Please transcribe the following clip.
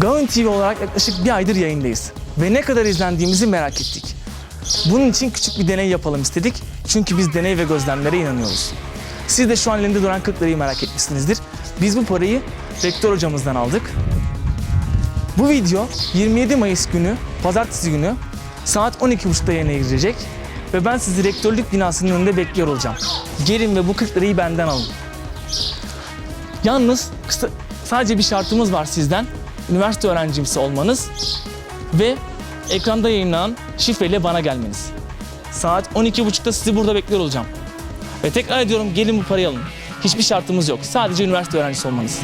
Gaon TV olarak yaklaşık bir aydır yayındayız. Ve ne kadar izlendiğimizi merak ettik. Bunun için küçük bir deney yapalım istedik. Çünkü biz deney ve gözlemlere inanıyoruz. Siz de şu an elinde duran 40 lirayı merak etmişsinizdir. Biz bu parayı rektör hocamızdan aldık. Bu video 27 Mayıs günü, pazartesi günü saat 12.30'da yayına girecek. Ve ben sizi rektörlük binasının önünde bekliyor olacağım. Gelin ve bu 40 lirayı benden alın. Yalnız kısa, sadece bir şartımız var sizden. Üniversite öğrencimsi olmanız ve ekranda yayınlanan şifreyle bana gelmeniz. Saat 12.30'da sizi burada bekliyor olacağım. Ve tekrar ediyorum gelin bu parayı alın. Hiçbir şartımız yok. Sadece üniversite öğrencisi olmanız.